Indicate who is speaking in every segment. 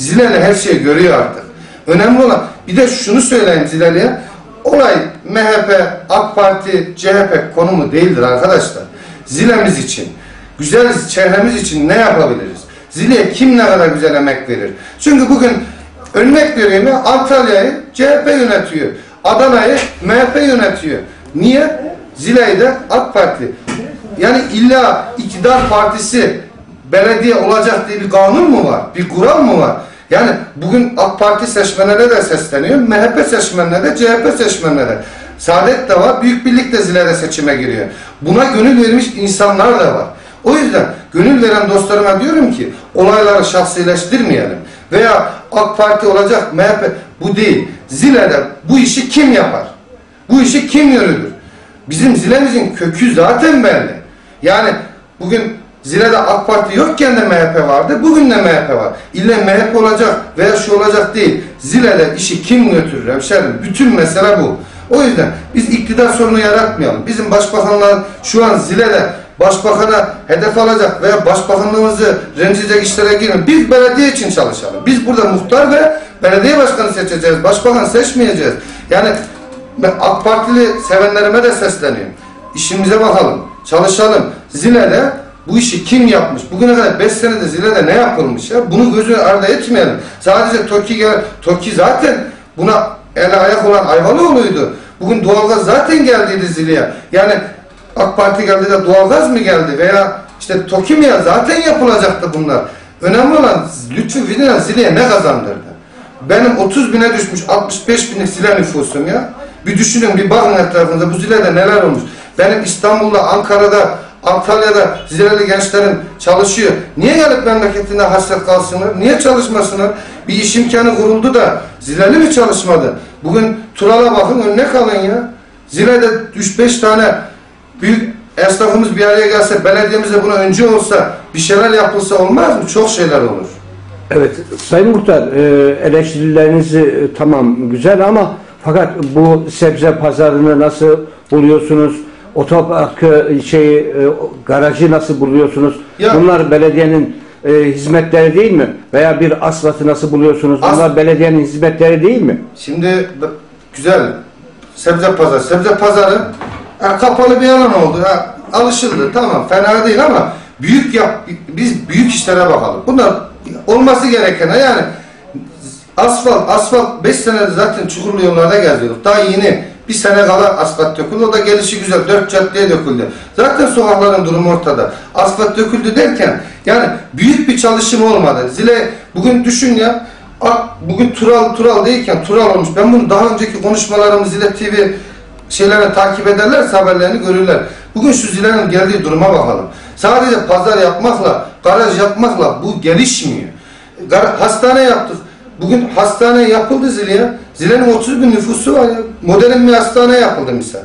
Speaker 1: Zileli her şeyi görüyor artık. Önemli olan bir de şunu söyleyeyim Zileli'ye. Olay MHP, AK Parti, CHP konumu değildir arkadaşlar. Zilemiz için, güzel çehremiz için ne yapabiliriz? Zile'ye kim ne kadar güzel emek verir? Çünkü bugün örnek vereyim ya Antalya'yı CHP yönetiyor. Adana'yı MHP yönetiyor. Niye? Zile'yi de AK Parti. Yani illa iktidar partisi belediye olacak diye bir kanun mu var? Bir kural mı var? Yani bugün AK Parti seçmenlere de sesleniyor, MHP seçmenlere de, CHP seçmenlere de. Saadet de var, Büyük Birlik de zilede seçime giriyor. Buna gönül vermiş insanlar da var. O yüzden gönül veren dostlarıma diyorum ki olayları şahsileştirmeyelim. Veya AK Parti olacak, MHP bu değil. Zile'de bu işi kim yapar? Bu işi kim yürütür? Bizim Zile'mizin kökü zaten belli. Yani bugün Zile'de AK Parti yokken de MHP vardı, bugün de MHP var. İlle MHP olacak veya şu olacak değil. Zile'de işi kim götürür hemşerim? Bütün mesele bu. O yüzden biz iktidar sorunu yaratmayalım. Bizim başbakanlar şu an Zile'de başbakana hedef alacak veya başbakanlığımızı rencide işlere girmeyin. Biz belediye için çalışalım. Biz burada muhtar ve belediye başkanı seçeceğiz. Başbakan seçmeyeceğiz. Yani AK Partili sevenlerime de sesleniyorum. İşimize bakalım. Çalışalım. Zile'de bu işi kim yapmış? Bugüne kadar 5 senede Zile'de ne yapılmış ya? Bunu gözü arda etmeyelim. Sadece TOKİ gel TOKİ zaten buna ele ayak olan Ayvalıoğlu'ydu. Bugün doğalgaz zaten geldiydi Zile'ye. Yani AK Parti geldi de doğalgaz mı geldi veya işte TOKİ mi ya? Zaten yapılacaktı bunlar. Önemli olan Lütfü Vidin'e Zile'ye ne kazandırdı? Benim 30 bine düşmüş 65 binlik Zile nüfusum ya. Bir düşünün bir bakın etrafınıza bu Zile'de neler olmuş. Benim İstanbul'da, Ankara'da, Antalya'da Zileli gençlerim çalışıyor. Niye gelip memleketinde hasret kalsınlar? Niye çalışmasınlar? Bir iş imkanı kuruldu da Zileli mi çalışmadı? Bugün Tural'a bakın örnek alın ya. Zile'de 3-5 tane büyük esnafımız bir araya gelse, belediyemize buna önce olsa, bir şeyler yapılsa olmaz mı? Çok şeyler olur.
Speaker 2: Evet, Sayın Muhtar, e, eleştirileriniz e, tamam güzel ama fakat bu sebze pazarını nasıl buluyorsunuz? Otoparkı, şey, e, garajı nasıl buluyorsunuz?
Speaker 1: Ya-
Speaker 2: Bunlar belediyenin e, hizmetleri değil mi? Veya bir asfaltı nasıl buluyorsunuz?
Speaker 1: As-
Speaker 2: Bunlar belediyenin hizmetleri değil mi?
Speaker 1: Şimdi güzel sebze pazarı. Sebze pazarı ha, kapalı bir alan oldu. Ha, alışıldı. Tamam fena değil ama büyük yap biz büyük işlere bakalım. Bunlar olması gereken yani asfalt asfalt 5 senedir zaten çukurlu yollarda geziyorduk. Daha yeni bir sene kala asfalt döküldü. O da gelişi güzel. Dört caddeye döküldü. Zaten sokakların durumu ortada. Asfalt döküldü derken yani büyük bir çalışım olmadı. Zile bugün düşün ya bugün Tural Tural değilken Tural olmuş. Ben bunu daha önceki konuşmalarımı Zile TV şeylerini takip ederlerse haberlerini görürler. Bugün şu Zile'nin geldiği duruma bakalım. Sadece pazar yapmakla, garaj yapmakla bu gelişmiyor. Gar- hastane yaptık. Bugün hastane yapıldı Zile'ye. Zile'nin 30 bin nüfusu var ya. Modern bir hastane yapıldı misal.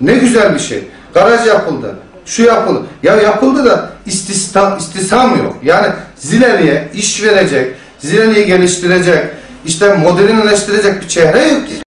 Speaker 1: Ne güzel bir şey. Garaj yapıldı. Şu yapıldı. Ya yapıldı da istisna, istisam yok. Yani Zileli'ye iş verecek, Zileli'yi geliştirecek, işte modernleştirecek bir çehre yok ki.